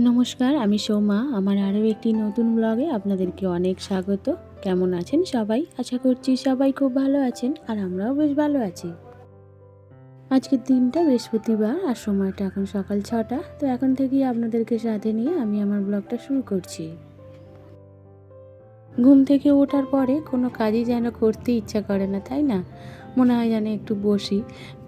নমস্কার, আমি সোমা। আমার আরও একটি নতুন ব্লগে আপনাদেরকে অনেক স্বাগত। কেমন আছেন সবাই? আশা করছি সবাই খুব ভালো আছেন আর আমরাও বেশ ভালো আছি। আজকের দিনটা বৃহস্পতিবার আর সময়টা এখন সকাল ছটা। তো এখন থেকেই আপনাদেরকে সাথে নিয়ে আমি আমার ব্লগটা শুরু করছি। ঘুম থেকে ওঠার পরে কোনো কাজই যেন করতে ইচ্ছা করে না, তাই না? মনে হয় যেন একটু বসি।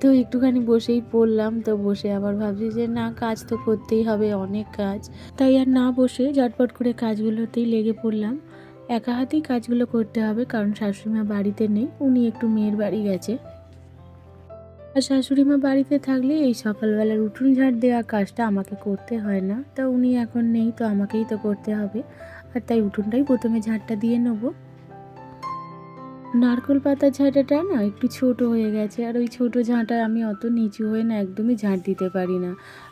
তো একটুখানি বসেই পড়লাম, তো বসে আবার ভাবছি যে না, কাজ তো করতেই হবে, অনেক কাজ। তাই আর না বসে ঝটপট করে কাজগুলোতেই লেগে পড়লাম। একা হাতেই কাজগুলো করতে হবে, কারণ শাশুড়িমা বাড়িতে নেই, উনি একটু মেয়ের বাড়ি গেছে। আর শাশুড়িমা বাড়িতে থাকলে এই সকালবেলার উঠুন ঝাড় দেওয়া কাজটা আমাকে করতে হয় না। তা উনি এখন নেই, তো আমাকেই তো করতে হবে। আর তাই উঠোনটাই প্রথমে ঝাড়টা দিয়ে নেব। নারকোল পাতার ঝাঁটাটা না একটু ছোট হয়ে গেছে, আর ওই ছোট ঝাঁটা আমি অত নিচু হয়ে না একদমই ঝাঁট দিতে পারি না।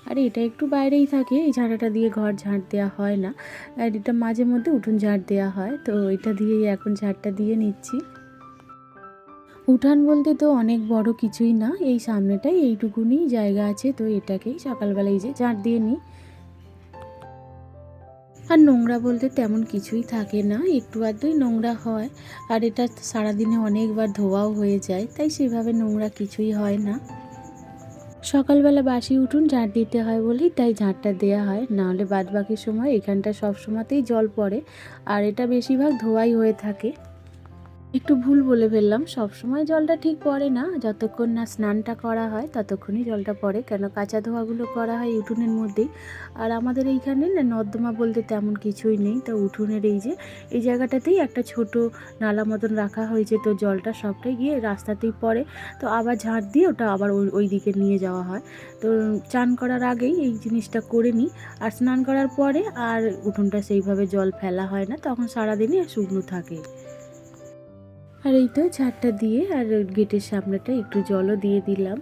আর এটা একটু বাইরেই থাকে, এই ঝাঁটাটা দিয়ে ঘর ঝাঁট দেওয়া হয় না। আর এটা মাঝে মধ্যে উঠোন ঝাঁট দেওয়া হয়, তো এটা দিয়েই এখন ঝাঁটটা দিয়ে নিচ্ছি। উঠান বলতে তো অনেক বড় কিছুই না, এই সামনেটাই এইটুকুনি জায়গা আছে, তো এটাকেই সকালবেলায় যে ঝাঁট দিয়ে নিই। আর নোংরা বলতে তেমন কিছুই থাকে না, একটু আধটুই নোংরা হয়। আর এটা সারাদিনে অনেকবার ধোয়াও হয়ে যায়, তাই সেভাবে নোংরা কিছুই হয় না। সকালবেলা বাসি উঠুন, ঝাঁট দিতে হয় বলেই তাই ঝাঁটটা দেওয়া হয়। নাহলে বাদ বাকি সময় এখানটা সব সময়তেই জল পড়ে, আর এটা বেশিরভাগ ধোয়াই হয়ে থাকে। একটু ভুল বলে ফেললাম, সবসময় জলটা ঠিক পড়ে না, যতক্ষণ না স্নানটা করা হয় ততক্ষণই জলটা পড়ে, কেন কাঁচা ধোয়াগুলো করা হয় উঠোনের মধ্যেই। আর আমাদের এইখানে না নর্দমা বলতে তেমন কিছুই নেই, তো উঠোনের এই যে, এই জায়গাটাতেই একটা ছোট নালা মতন রাখা হয়েছে, তো জলটা সবটাই গিয়ে রাস্তাতেই পড়ে, তো আবার ঝাঁট দিয়ে ওটা আবার ওই দিকে নিয়ে যাওয়া হয়। তো চান করার আগেই এই জিনিসটা করে নিই, আর স্নান করার পরে আর উঠোনটা সেইভাবে জল ফেলা হয় না, তখন সারাদিনই শুকনো থাকে। আর এই তো ঝাড়টা দিয়ে আর গেটের সামনেটা একটু জলও দিয়ে দিলাম।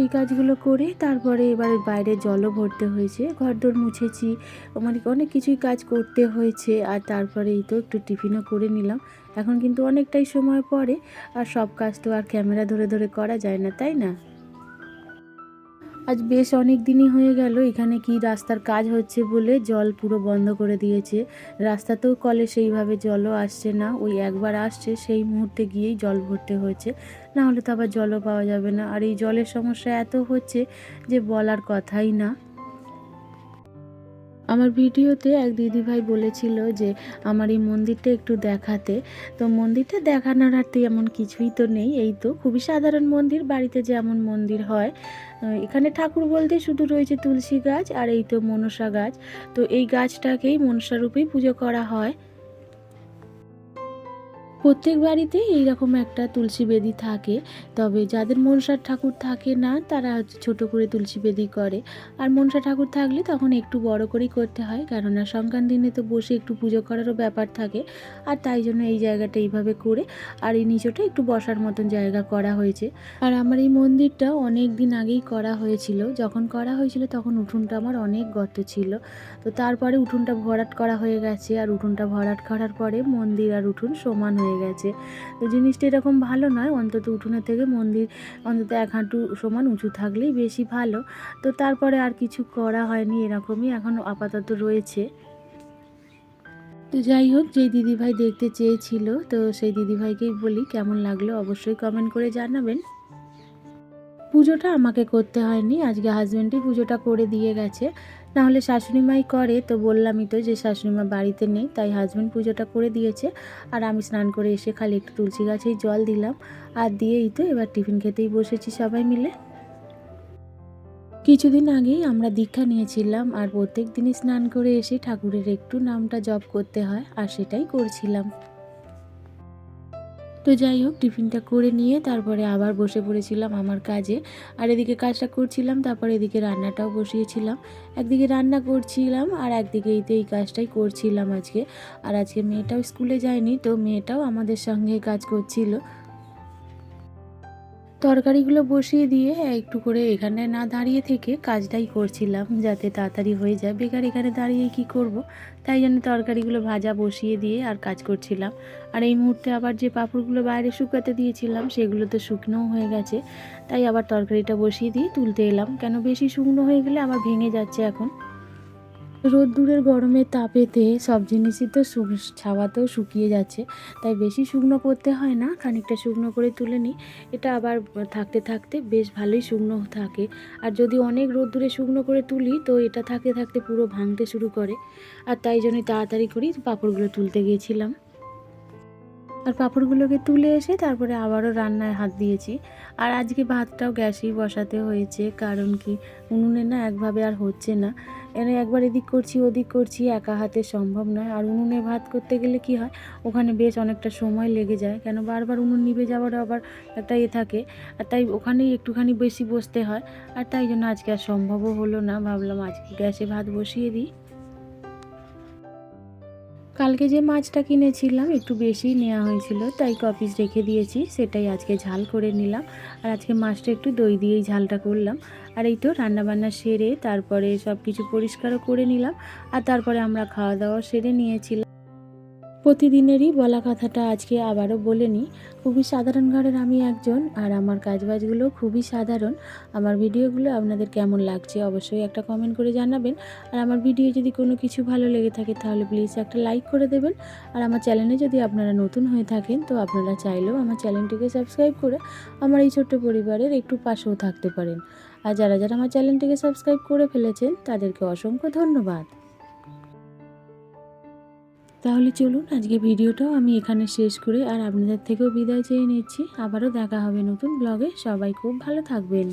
এই কাজগুলো করে তারপরে এবার বাইরে জলও ভরতে হয়েছে। ঘরদোর মুছেছি মানে অনেক কিছুই কাজ করতে হয়েছে আর তারপরে এই তো একটু টিফিনও করে নিলাম। এখন কিন্তু অনেকটাই সময় পরে আর সব কাজ তো আর ক্যামেরা ধরে ধরে করা যায় না, তাই না? আজ বেশ অনেক দিনই হয়ে গেল, এখানে কি রাস্তার কাজ হচ্ছে বলে জল পুরো বন্ধ করে দিয়েছে। রাস্তাতেও কলে সেইভাবে জলও আসছে না, ওই একবার আসছে, সেই মুহূর্তে গিয়েই জল ভরতে হয়েছে। না হলে তো আবার জলও পাওয়া যাবে না। আর এই জলের সমস্যা এত হচ্ছে যে বলার কথাই না। আমার ভিডিওতে এক দিদিভাই বলেছিল যে, আমার এই মন্দিরটা একটু দেখাতে। তো মন্দিরটা দেখানোর আর এমন কিছুই তো নেই। এই তো খুবই সাধারণ মন্দির, বাড়িতে যেমন মন্দির হয়। এখানে ঠাকুর বলতে শুধু রয়েছে তুলসী গাছ আর এই তো মনসা গাছ। তো এই গাছটাকেই মনসা রূপেই পুজো করা হয়। প্রত্যেক বাড়িতে এইরকম একটা তুলসী বেদি থাকে, তবে যাদের মনসার ঠাকুর থাকে না, তারা হচ্ছে ছোটো করে তুলসী বেদি করে। আর মনসা ঠাকুর থাকলে তখন একটু বড় করেই করতে হয়, কেননা সংক্রান্তিনে তো বসে একটু পুজো করারও ব্যাপার থাকে। আর তাই জন্য এই জায়গাটা এইভাবে করে, আর এই নিচটা একটু বসার মতন জায়গা করা হয়েছে। আর আমার এই মন্দিরটা অনেক দিন আগেই করা হয়েছিল। যখন করা হয়েছিল তখন উঠোনটা আমার অনেক গর্ত ছিল। তো তারপরে উঠোনটা ভরাট করা হয়ে গেছে, আর উঠোনটা ভরাট করার পরে মন্দির আর উঠোন সমান হয়ে গেছে। তো জিনিসটা এরকম ভালো নয়, অন্তত উঠোনের থেকে মন্দির অন্তত এক হাঁটু সমান উঁচু থাকলেই বেশি ভালো। তো তারপরে আর কিছু করা হয়নি এরকমই, এখন আপাতত রয়েছে। তো যাই হোক, যেই দিদিভাই দেখতে চেয়েছিল, তো সেই দিদিভাইকেই বলি কেমন লাগল অবশ্যই কমেন্ট করে জানাবেন। পুজোটা আমাকে করতে হয়নি, আজকে হাজব্যান্ডই পুজোটা করে দিয়ে গেছে। নাহলে শাশুড়ি মাই করে, তো বললামই তো যে শাশুড়ি মা বাড়িতে নেই, তাই হাজব্যান্ড পুজোটা করে দিয়েছে। আর আমি স্নান করে এসে খালি একটু তুলসী গাছেই জল দিলাম। আর দিয়েই তো এবার টিফিন খেতেই বসেছি সবাই মিলে। কিছুদিন আগেই আমরা দীক্ষা নিয়েছিলাম, আর প্রত্যেক দিনই স্নান করে এসে ঠাকুরের একটু নামটা জপ করতে হয়, আর সেটাই করছিলাম। তো যাই হোক, টিফিনটা করে নিয়ে তারপরে আবার বসে পড়েছিলাম আমার কাজে। আর এদিকে কাজটা করছিলাম, তারপরে এদিকে রান্নাটাও বসিয়েছিলাম। একদিকে রান্না করছিলাম আর একদিকে এই তো এই কাজটাই করছিলাম আজকে। আর আজকে মেয়েটাও স্কুলে যায়নি, তো মেয়েটাও আমাদের সঙ্গে কাজ করছিল। তরকারিগুলো বসিয়ে দিয়ে একটু করে এখানে না দাঁড়িয়ে থেকে কাজটাই করছিলাম, যাতে তাড়াতাড়ি হয়ে যায়। বেকার এখানে দাঁড়িয়ে কি করব? তাই জন্য তরকারিগুলো ভাজা বসিয়ে দিয়ে আর কাজ করছিলাম। আর এই মুহূর্তে আবার যে পাঁপড়গুলো বাইরে শুকাতে দিয়েছিলাম, সেগুলো তো শুকনোও হয়ে গেছে। তাই আবার তরকারিটা বসিয়ে দিয়ে তুলতে এলাম। কেন বেশি শুকনো হয়ে গেলে আবার ভেঙে যাচ্ছে এখন। রোদ্দুরের গরমের তাপেতে সব জিনিসই তো ছাওয়া ছাওয়াতেও শুকিয়ে যাচ্ছে। তাই বেশি শুকনো করতে হয় না, খানিকটা শুকনো করে তুলে নিই। এটা আবার থাকতে থাকতে বেশ ভালোই শুকনো থাকে। আর যদি অনেক রোদ্দুরে শুকনো করে তুলি, তো এটা থাকতে থাকতে পুরো ভাঙতে শুরু করে। আর তাই জন্যই তাড়াতাড়ি করেই পাঁপড়গুলো তুলতে গিয়েছিলাম। আর পাঁপড়গুলোকে তুলে এসে তারপরে আবারও রান্নায় হাত দিয়েছি। আর আজকে ভাতটাও গ্যাসেই বসাতে হয়েছে, কারণ কি উনুনে না একভাবে আর হচ্ছে না। এনে একবার এদিক করছি, ওদিক করছি, একা হাতে সম্ভব নয়। আর উনুনে ভাত করতে গেলে কি হয়, ওখানে বেশ অনেকটা সময় লেগে যায়। কেন বারবার উনুন নিভে যাওয়ার আবার একটা এ থাকে, আর তাই ওখানেই একটুখানি বেশি বসতে হয়। আর তাই জন্য আজকে আর সম্ভবও হলো না। ভাবলাম আজকে গ্যাসে ভাত বসিয়ে দিই। কালকে যে মাছটা কিনেছিলাম, একটু বেশি নেওয়া হয়েছিল, তাই কপিস রেখে দিয়েছি, সেটাই আজকে ঝাল করে নিলাম। আর আজকে মাছটা একটু দই দিয়েই ঝালটা করলাম। আর এই তো রান্নাবান্না সেরে তারপরে সব কিছু পরিষ্কারও করে নিলাম। আর তারপরে আমরা খাওয়া দাওয়া সেরে নিয়েছিলাম। প্রতিদিনেরই বলা কথাটা আজকে আবারও বলে নিই। খুবই সাধারণ ঘরের আমি একজন আর আমার কাজবাজগুলো খুবই সাধারণ। আমার ভিডিওগুলো আপনাদের কেমন লাগছে অবশ্যই একটা কমেন্ট করে জানাবেন। আর আমার ভিডিও যদি কোনো কিছু ভালো লেগে থাকে তাহলে প্লিজ একটা লাইক করে দেবেন। আর আমার চ্যানেলে যদি আপনারা নতুন হয়ে থাকেন তো আপনারা চাইলেও আমার চ্যানেলটিকে সাবস্ক্রাইব করে আমার এই ছোট্ট পরিবারের একটু পাশেও থাকতে পারেন। আর যারা যারা আমার চ্যানেলটিকে সাবস্ক্রাইব করে ফেলেছেন তাদেরকে অসংখ্য ধন্যবাদ। তাহলে চলুন আজকে ভিডিওটাও আমি এখানে শেষ করে আর আপনাদের থেকেও বিদায় চেয়ে নিচ্ছি। আবারও দেখা হবে নতুন ব্লগে সবাই খুব ভালো থাকবেন।